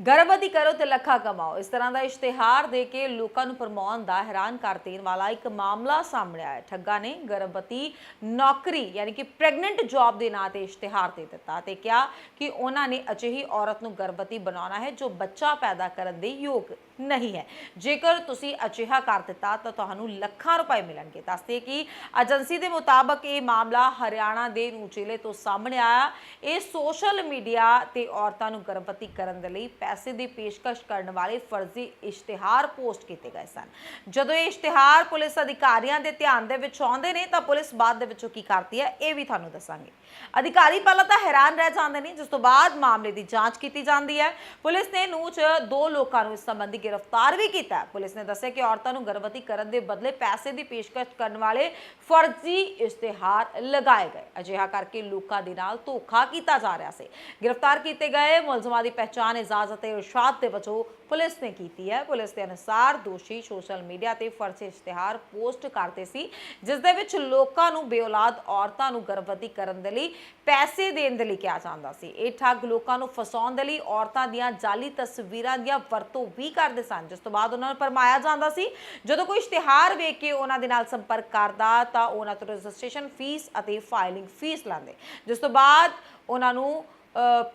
ਗਰਭਵਤੀ ਕਰੋ ਤੇ ਲੱਖਾਂ ਕਮਾਓ। ਇਸ ਤਰ੍ਹਾਂ ਦਾ ਇਸ਼ਤਿਹਾਰ ਦੇ ਕੇ ਲੋਕਾਂ ਨੂੰ ਭਰਮਾਉਣ ਦਾ ਹੈਰਾਨ ਕਰ ਦੇਣ ਵਾਲਾ ਇੱਕ ਮਾਮਲਾ ਸਾਹਮਣੇ ਆਇਆ ਠੱਗਾ ਨੇ ਗਰਭਵਤੀ ਨੌਕਰੀ, ਯਾਨੀ ਕਿ ਪ੍ਰੈਗਨੈਂਟ ਜੌਬ ਦੇ ਨਾਂ ਤੇ ਇਸ਼ਤਿਹਾਰ ਦੇ ਦਿੱਤਾ ਤੇ ਕਿਹਾ ਕਿ ਉਹਨਾਂ ਨੇ ਅਜਿਹੀ ਔਰਤ ਨੂੰ ਗਰਭਵਤੀ ਬਣਾਉਣਾ ਹੈ ਜੋ ਬੱਚਾ ਪੈਦਾ ਕਰਨ ਦੇ ਯੋਗ ਨਹੀਂ ਹੈ। ਜੇਕਰ ਤੁਸੀਂ ਅਜਿਹਾ ਕਰ ਦਿੱਤਾ ਤਾਂ ਤੁਹਾਨੂੰ ਲੱਖਾਂ ਰੁਪਏ ਮਿਲਣਗੇ। ਦੱਸਦੇ ਕਿ ਏਜੰਸੀ ਦੇ ਮੁਤਾਬਕ ਇਹ ਮਾਮਲਾ ਹਰਿਆਣਾ ਦੇ ਨੂਚੇਲੇ ਤੋਂ ਸਾਹਮਣੇ ਆਇਆ। ਇਹ ਸੋਸ਼ਲ ਮੀਡੀਆ ਤੇ ਔਰਤਾਂ ਨੂੰ ਗਰਭਵਤੀ ਕਰਨ ਦੇ ਲਈ ਪੈਸੇ ਦੀ ਪੇਸ਼ਕਸ਼ ਕਰਨ ਵਾਲੇ ਫਰਜ਼ੀ ਇਸ਼ਤਿਹਾਰ ਪੋਸਟ ਕੀਤੇ ਗਏ ਸਨ। ਜਦੋਂ ਇਹ ਇਸ਼ਤਿਹਾਰ ਪੁਲਿਸ ਅਧਿਕਾਰੀਆਂ ਦੇ ਧਿਆਨ ਦੇ ਵਿੱਚ ਆਉਂਦੇ ਨੇ, ਤਾਂ ਪੁਲਿਸ ਬਾਅਦ ਦੇ ਵਿੱਚੋਂ ਕੀ ਕਰਦੀ ਹੈ, ਇਹ ਵੀ ਤੁਹਾਨੂੰ ਦੱਸਾਂਗੇ। ਅਧਿਕਾਰੀ ਪਹਿਲਾਂ ਤਾਂ ਹੈਰਾਨ ਰਹਿ ਜਾਂਦੇ ਨੇ, ਜਿਸ ਤੋਂ ਬਾਅਦ ਮਾਮਲੇ ਦੀ ਜਾਂਚ ਕੀਤੀ ਜਾਂਦੀ ਹੈ। ਪੁਲਿਸ ਨੇ ਨੂੰ ਚ ਦੋ ਲੋਕਾਂ ਨੂੰ ਇਸ ਸੰਬੰਧੀ ਗ੍ਰਿਫਤਾਰ ਵੀ ਕੀਤਾ ਪੁਲਿਸ ਨੇ ਦੱਸਿਆ ਕਿ ਔਰਤਾਂ ਨੂੰ ਗਰਭਵਤੀ ਕਰਨ ਦੇ ਬਦਲੇ ਪੈਸੇ ਦੀ ਪੇਸ਼ਕਸ਼ ਕਰਨ ਵਾਲੇ ਫਰਜ਼ੀ ਇਸ਼ਤਿਹਾਰ ਲਗਾਏ ਗਏ। ਅਜਿਹਾ ਕਰਕੇ ਲੋਕਾਂ ਦੇ ਨਾਲ ਧੋਖਾ ਕੀਤਾ ਜਾ ਰਿਹਾ ਸੀ। ਗ੍ਰਿਫਤਾਰ ਕੀਤੇ ਗਏ ਮੁਲਜ਼ਮਾਂ ਦੀ ਪਹਿਚਾਣ ਇਜਾਜ਼ਤ ਤੇ ਇਰਸ਼ਾਦ ਦੇ ਵਜੋਂ ਪੁਲਿਸ ਨੇ ਕੀਤੀ ਹੈ। ਪੁਲਿਸ ਦੇ ਅਨੁਸਾਰ ਦੋਸ਼ੀ ਸੋਸ਼ਲ ਮੀਡੀਆ ਤੇ ਫਰਜ਼ੀ ਇਸ਼ਤਿਹਾਰ ਪੋਸਟ ਕਰਦੇ ਸੀ, ਜਿਸ ਦੇ ਵਿੱਚ ਲੋਕਾਂ ਨੂੰ ਬੇਔਲਾਦ ਔਰਤਾਂ ਨੂੰ ਗਰਭਵਤੀ ਕਰਨ ਦੇ ਲਈ ਪੈਸੇ ਦੇਣ ਦੇ ਲਈ ਕਿਹਾ ਜਾਂਦਾ ਸੀ। ਇਹ ਠੱਗ ਲੋਕਾਂ ਨੂੰ ਫਸਾਉਣ ਦੇ ਲਈ ਔਰਤਾਂ ਦੀਆਂ ਜਾਲੀ ਤਸਵੀਰਾਂ ਦੀਆਂ ਵਰਤੋਂ ਵੀ ਕਰਦੇ ਸਨ, ਜਿਸ ਤੋਂ ਬਾਅਦ ਉਹਨਾਂ ਨੂੰ ਪਰਮਾਇਆ ਜਾਂਦਾ ਸੀ, ਜਦੋਂ ਕੋਈ ਇਸ਼ਤਿਹਾਰ ਵੇਖ ਕੇ ਉਹਨਾਂ ਦੇ ਨਾਲ ਸੰਪਰਕ ਕਰਦਾ ਤਾਂ ਉਹਨਾਂ ਤੋਂ ਰਜਿਸਟ੍ਰੇਸ਼ਨ ਫੀਸ ਅਤੇ ਫਾਈਲਿੰਗ ਫੀਸ ਲੈਂਦੇ। ਜਿਸ ਤੋਂ ਬਾਅਦ ਉਹਨਾਂ ਨੂੰ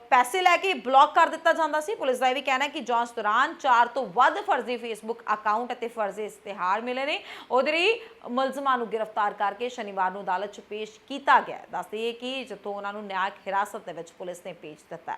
ਪੈਸੇ ਲੈ ਕੇ ਬਲੌਕ ਕਰ ਦਿੱਤਾ ਜਾਂਦਾ ਸੀ। ਪੁਲਿਸ ਦਾ ਇਹ ਵੀ ਕਹਿਣਾ ਹੈ ਕਿ ਜਾਂਚ ਦੌਰਾਨ 4 ਤੋਂ ਵੱਧ ਫਰਜ਼ੀ ਫੇਸਬੁੱਕ ਅਕਾਊਂਟ ਅਤੇ ਫਰਜ਼ੀ ਇਸ਼ਤਿਹਾਰ ਮਿਲੇ ਨੇ। ਉਹਦੇ ਲਈ ਮੁਲਜ਼ਮਾਂ ਨੂੰ ਗ੍ਰਿਫਤਾਰ ਕਰਕੇ ਸ਼ਨੀਵਾਰ ਨੂੰ ਅਦਾਲਤ 'ਚ ਪੇਸ਼ ਕੀਤਾ ਗਿਆ ਹੈ। ਦੱਸ ਦਈਏ ਕਿ ਜਿੱਥੋਂ ਉਹਨਾਂ ਨੂੰ ਨਿਆਇਕ ਹਿਰਾਸਤ ਦੇ ਵਿੱਚ ਪੁਲਿਸ ਨੇ ਭੇਜ ਦਿੱਤਾ